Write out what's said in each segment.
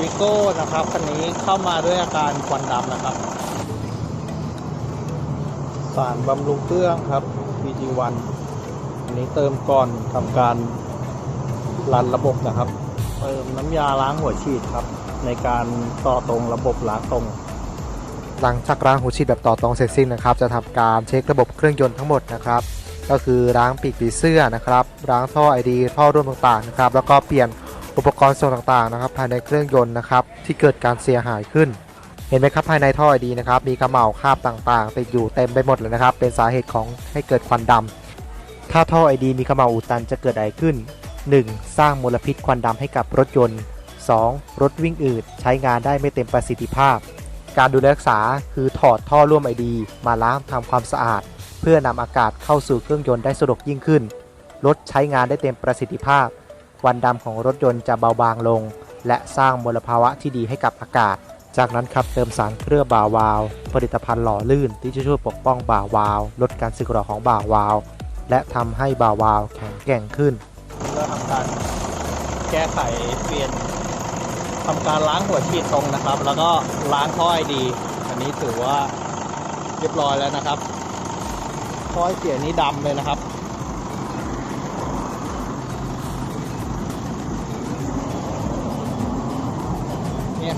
วิโก้นะครับคันนี้เข้ามาด้วยอาการควันดำนะครับ สารบำรุงเครื่องครับ VG1 อันนี้เติมก่อนทำการรันระบบนะครับ เติมน้ำยาล้างหัวฉีดครับ ในการต่อตรงระบบล้างตรง หลังจากล้างหัวฉีดแบบต่อตรงเสร็จสิ้นนะครับ จะทำการเช็คระบบเครื่องยนต์ทั้งหมดนะครับ ก็คือล้างปีกผีเสื้อนะครับล้างท่อไอดีท่อร่วมต่างๆนะครับ แล้วก็เปลี่ยน อุปกรณ์ส่วนต่างๆนะครับภายในเครื่องยนต์นะครับที่เกิดการเสียหายขึ้น เห็นไหมครับภายในท่อไอดีนะครับมีกระเหมาคราบต่างๆติดอยู่เต็มไปหมดเลยนะครับ เป็นสาเหตุของให้เกิดควันดำถ้าท่อไอดีมีกระเหมาอุดตันจะเกิดอะไรขึ้น 1. สร้างมลพิษควันดำให้กับรถยนต์ 2. รถวิ่งอืดใช้งานได้ไม่เต็มประสิทธิภาพ การดูแลรักษาคือถอดท่อร่วมไอดี มาล้างทำความสะอาด เพื่อนำอากาศเข้าสู่เครื่องยนต์ได้สะดวกยิ่งขึ้นรถใช้งานได้เต็มประสิทธิภาพ ควันดำของรถยนต์จะเบาบางลง และสร้างมลภาวะที่ดีให้กับอากาศ จากนั้นครับเติมสารเคลือบบ่าวาว ผลิตภัณฑ์หล่อลื่นที่จะช่วยปกป้องบ่าวาว ลดการสึกหรอของบ่าวาว และทำให้บ่าวาวแข็งแกร่งขึ้นเพื่อทำการแก้ไขเปลี่ยนทำการล้างหัวฉีดตรงนะครับ แล้วก็ล้างท่อไอดี อันนี้ถือว่าเรียบร้อยแล้วนะครับท่อไอเสียนี้ดำเลยนะครับ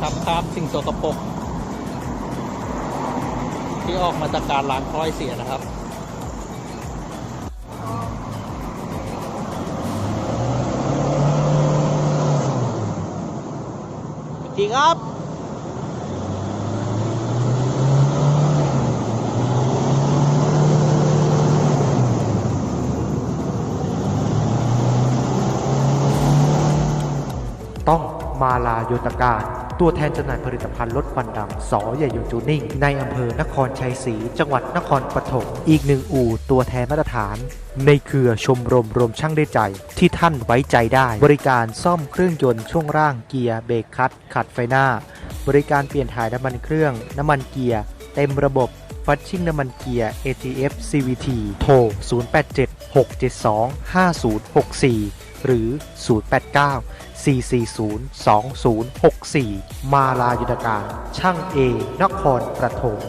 นี่ยครับคราบสิ่งโสกปรกที่ออกมาจากการล้างท่อไอเสียนะครับจริงครับต้องมาลาโยตการ ตัวแทนจำหน่ายผลิตภัณฑ์ลดควันดำสอใหญ่ยนจูนิ่ง ในอำเภอนครชัยศรี จังหวัดนครปฐมอีกหนึ่งอู่ตัวแทนมาตรฐาน ในเครือชมรมรวมช่างได้ใจ ที่ท่านไว้ใจได้ บริการซ่อมเครื่องยนต์ช่วงร่างเกียร์เบรกคลัตขัดไฟหน้า บริการเปลี่ยนถ่ายน้ำมันเครื่อง น้ำมันเกียร์ เต็มระบบฟัดชิ่งน้ำมันเกียร์ ATF CVT โทร 0876725064 หรือ 089 440 2064 มาลายุทธการ ช่างเอนครปฐม